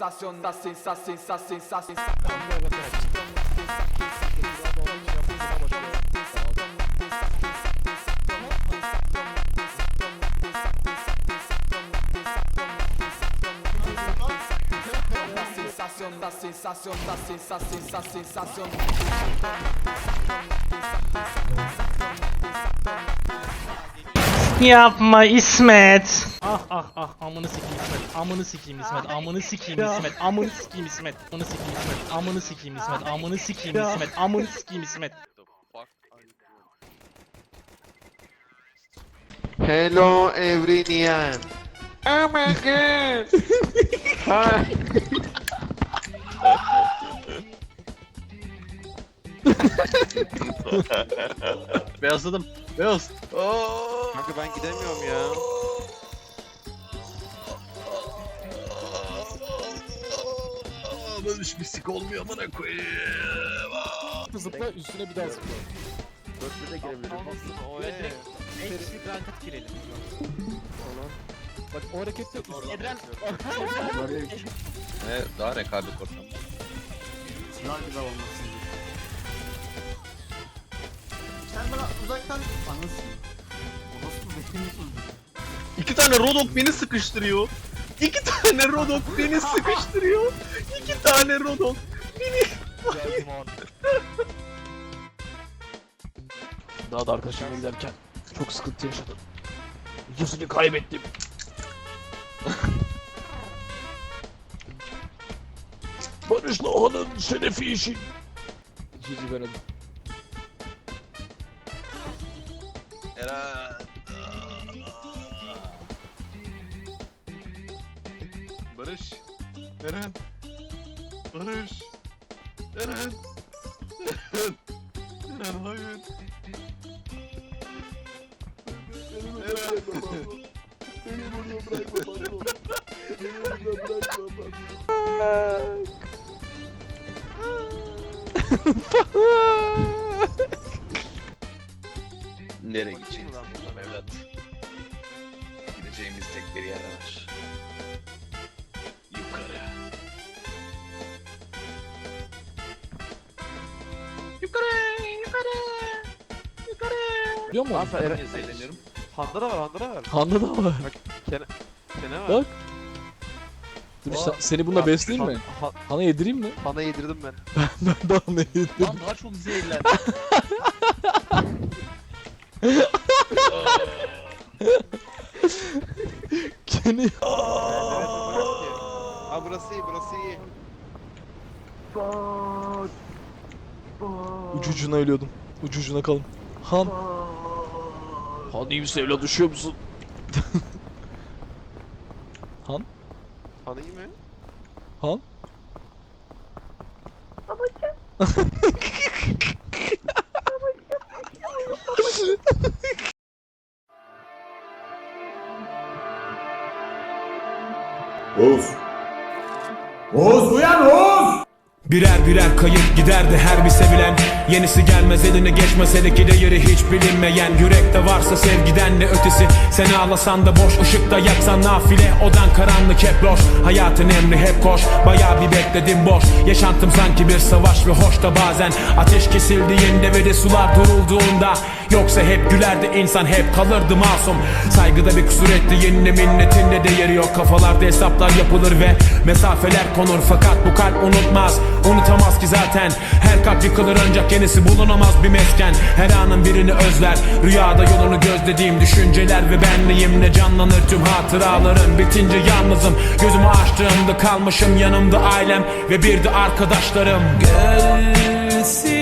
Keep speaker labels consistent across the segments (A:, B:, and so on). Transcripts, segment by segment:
A: sensación, da sensación, sensación, sensación. Da sensación, da sensación, da sensación, da sensación.
B: Yapma İsmet. Ah ah ah amını sikeyim İsmet. Amını sikeyim İsmet. Amını sikeyim İsmet. Amını sikeyim İsmet. Amını sikeyim İsmet. Amını sikeyim İsmet. Amını sikeyim İsmet. Amını sikeyim İsmet.
C: Hello everyone. Oh my god. Hi.
B: Beyazladım. Beyaz.
C: Kanka ben gidemiyorum ya.
B: Böyle hiç mistik olmuyor bana koyayım.
D: Zıpla üstüne bir daha zıpla.
C: Dörtlü de girebilirim.
D: Oy.
B: En küçük rankat girelim.
D: Bak o harekette
B: Edren.
E: Ve daha rekabet ortamı.
F: Sen bana uzaktan anlasın. Orası bekliyorsun.
E: İki tane Rodok beni sıkıştırıyor. İki tane Rodok beni sıkıştırıyor. Tane Rodok.
D: Daha da arkadaşımla giderken çok sıkıntı yaşadım. Videosunu kaybettim. Barış Nohan'ın şerefi işi. Cici verelim.
E: Eren. Barış. Eren. Barış. Eren. Eren. Eren hayır. Eren. Nereye gideceğiz buradan evlat? Gideceğimiz tek bir yer var.
D: Biliyor musun?
C: Lan sen Eren.
E: Eğleniyorum.
C: Handa da var, Handa da var.
D: Handa da var.
C: Sene var.
D: Bak. Dur sen- seni bununla besleyeyim mi?
C: Ha,
D: Hana yedireyim mi?
C: Hana yedirdim ben.
D: Ben daha ne yedirdim?
B: Lan daha çok zehirlen.
D: Seni...
C: Ha burası iyi, burası iyi.
D: Ucu ucuna ölüyordum. Ucu ucuna kalın. Han. Han iyi misin evlat üşüyor musun? Han?
C: Hana iyi mi?
D: Han?
G: Oğuz. Oğuz uyan Oğuz!
H: Birer birer kayıp giderdi her bir sevilen. Yenisi gelmez eline geçmese de ki değeri hiç bilinmeyen. Yürekte varsa sevgiden ne ötesi. Sen ağlasan da boş ışıkta yaksan nafile. Odan karanlık hep loş. Hayatın emri hep koş. Bayağı bir bekledim boş. Yaşantım sanki bir savaş ve hoş da bazen. Ateş kesildiğinde ve de sular durulduğunda Yoksa hep gülerdi insan hep kalırdı masum. Saygıda bir kusur etti yenine minnetinde değeri yok. Kafalarda hesaplar yapılır ve mesafeler konur. Fakat bu kalp unutmaz unutamaz ki zaten. Her kalp yıkılır ancak yenisi bulunamaz bir mesken. Her anın birini özler Rüyada yolunu gözlediğim düşünceler ve benliğimle canlanır tüm hatıralarım? Bitince yalnızım gözümü açtığımda kalmışım. Yanımda ailem ve bir de arkadaşlarım. Gelsin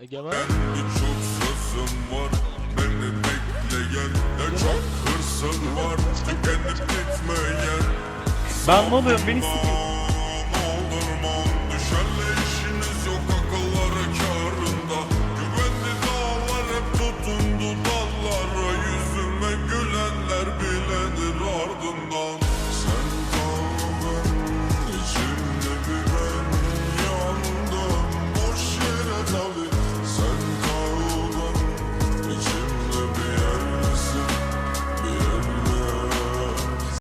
D: Egemen.
G: Çok sözüm var beni bekleyen Ne çok hırsın var tükenip bitmeyen
B: Ben ne oluyorum beni sikeyim.